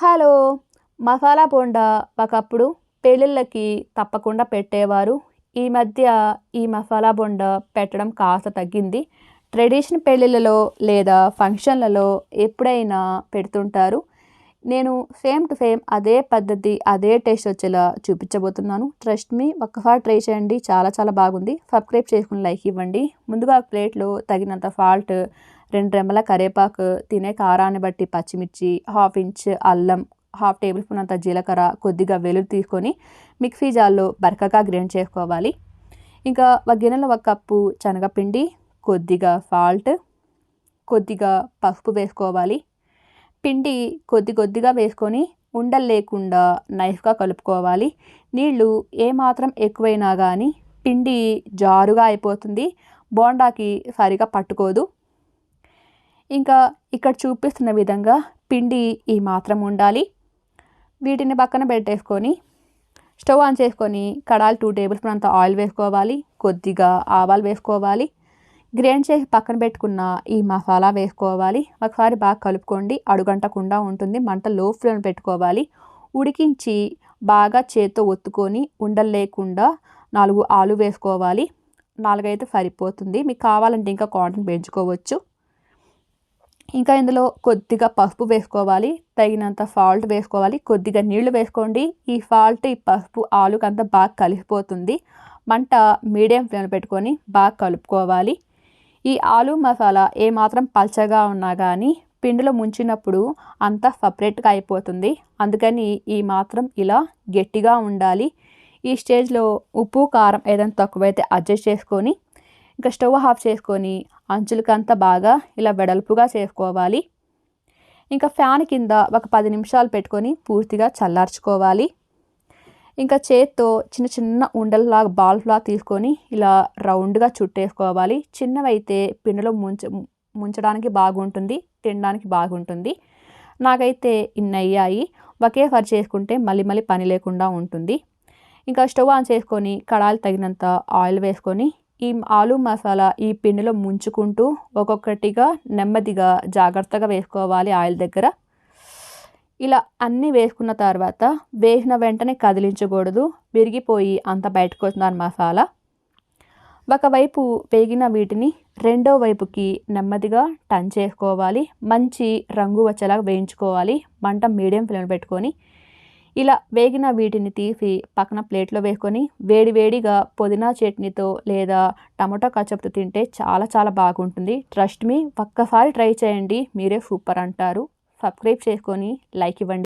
Hello masala bonda ఒకప్పుడు పెళ్ళిళ్ళకి తప్పకుండా పెట్టేవారు. ఈ మధ్య ఈ మసాలా బోండా పెట్టడం కాస్త తగ్గింది. ట్రెడిషన్ పెళ్ళిళ్ళలో లేదా ఫంక్షన్లలో ఎప్పుడైనా పెడుతుంటారు. నేను సేమ్ టు సేమ్ అదే పద్ధతి అదే టేస్ట్ వచ్చేలా చూపించబోతున్నాను. ట్రస్ట్ మీ ఒక్కసారి ట్రై చేయండి. చాలా చాలా బాగుంది. సబ్స్క్రైబ్ చేసుకుని లైక్ ఇవ్వండి. ముందుగా ప్లేట్లో తగినంత సాల్ట్ రెండు రెమ్మల కరివేపాకు తినే కారాన్ని బట్టి పచ్చిమిర్చి హాఫ్ ఇంచ్ అల్లం హాఫ్ టేబుల్ స్పూన్ అంత జీలకర్ర కొద్దిగా వెలుగు తీసుకొని మిక్సీ జార్లో బరకగా గ్రైండ్ చేసుకోవాలి. ఇంకా ఒక గిన్నెలో ఒక కప్పు శనగపిండి కొద్దిగా సాల్ట్ కొద్దిగా పసుపు వేసుకోవాలి. పిండి కొద్ది కొద్దిగా వేసుకొని ఉండలు లేకుండా నైఫ్గా కలుపుకోవాలి. నీళ్ళు ఏమాత్రం ఎక్కువైనా కానీ పిండి జారుగా అయిపోతుంది. బోండాకి సరిగా పట్టుకోదు. ఇంకా ఇక్కడ చూపిస్తున్న విధంగా పిండి ఈ మాత్రం ఉండాలి. వీటిని పక్కన పెట్టేసుకొని స్టవ్ ఆన్ చేసుకొని కడాలి టూ టేబుల్ స్పూన్ అంత ఆయిల్ వేసుకోవాలి కొద్దిగా ఆవాలు వేసుకోవాలి గ్రైండ్ చేసి పక్కన పెట్టుకున్న ఈ మసాలా వేసుకోవాలి. ఒకసారి బాగా కలుపుకోండి అడుగంటకుండా ఉంటుంది. మంట లో ఫ్లేమ్ పెట్టుకోవాలి. ఉడికించి బాగా చేత్తో ఒత్తుకొని ఉండలు లేకుండా నాలుగు ఆలు వేసుకోవాలి. నాలుగైతే సరిపోతుంది. మీకు కావాలంటే ఇంకా కాటన్ పెంచుకోవచ్చు. ఇంకా ఇందులో కొద్దిగా పసుపు వేసుకోవాలి తగినంత సాల్ట్ వేసుకోవాలి. కొద్దిగా నీళ్ళు వేసుకోండి. ఈ సాల్ట్ ఈ పసుపు ఆలుకంతా బాగా కలిసిపోతుంది. మంట మీడియం ఫ్లేమ్ పెట్టుకొని బాగా కలుపుకోవాలి. ఈ ఆలు మసాలా ఏమాత్రం పల్చగా ఉన్నా కానీ పిండిలో ముంచినప్పుడు అంతా సపరేట్గా అయిపోతుంది. అందుకని ఈ మాత్రం ఇలా గట్టిగా ఉండాలి. ఈ స్టేజ్లో ఉప్పు కారం ఏదైనా తక్కువైతే అడ్జస్ట్ చేసుకొని ఇంకా స్టవ్ ఆఫ్ చేసుకొని అంచులకంతా బాగా ఇలా వెడల్పుగా చేసుకోవాలి ఇంకా ఫ్యాన్ కింద ఒక పది నిమిషాలు పెట్టుకొని పూర్తిగా చల్లార్చుకోవాలి. ఇంకా చేత్తో చిన్న చిన్న ఉండల్లాగా బాల్స్లా తీసుకొని ఇలా రౌండ్గా చుట్టేసుకోవాలి. చిన్నవైతే పిండిలో ముంచ ముంచడానికి బాగుంటుంది తినడానికి బాగుంటుంది. నాకైతే ఇన్ని అయ్యాయి ఒకేసారి చేసుకుంటే మళ్ళీ మళ్ళీ పని లేకుండా ఉంటుంది. ఇంకా స్టవ్ ఆన్ చేసుకొని కడాయిలు తగినంత ఆయిల్ వేసుకొని ఈ ఆలు మసాలా ఈ పిండిలో ముంచుకుంటూ ఒక్కొక్కటిగా నెమ్మదిగా జాగ్రత్తగా వేసుకోవాలి ఆయిల్ దగ్గర. ఇలా అన్నీ వేసుకున్న తర్వాత వేసిన వెంటనే కదిలించకూడదు. విరిగిపోయి అంత బయటకు వస్తుంది మసాలా. ఒకవైపు వేగిన వీటిని రెండో వైపుకి నెమ్మదిగా టన్ చేసుకోవాలి. మంచి రంగు వచ్చేలాగా వేయించుకోవాలి. మంట మీడియం ఫ్లేమ్ పెట్టుకొని ఇలా వేగిన వీటిని తీసి పక్కన ప్లేట్లో వేసుకొని వేడివేడిగా పుదీనా చట్నీతో లేదా టమాటో కచప్తో తింటే చాలా చాలా బాగుంటుంది. ట్రస్ట్ మీ ఒక్కసారి ట్రై చేయండి. మీరే సూపర్ అంటారు. సబ్స్క్రైబ్ చేసుకొని లైక్ ఇవ్వండి.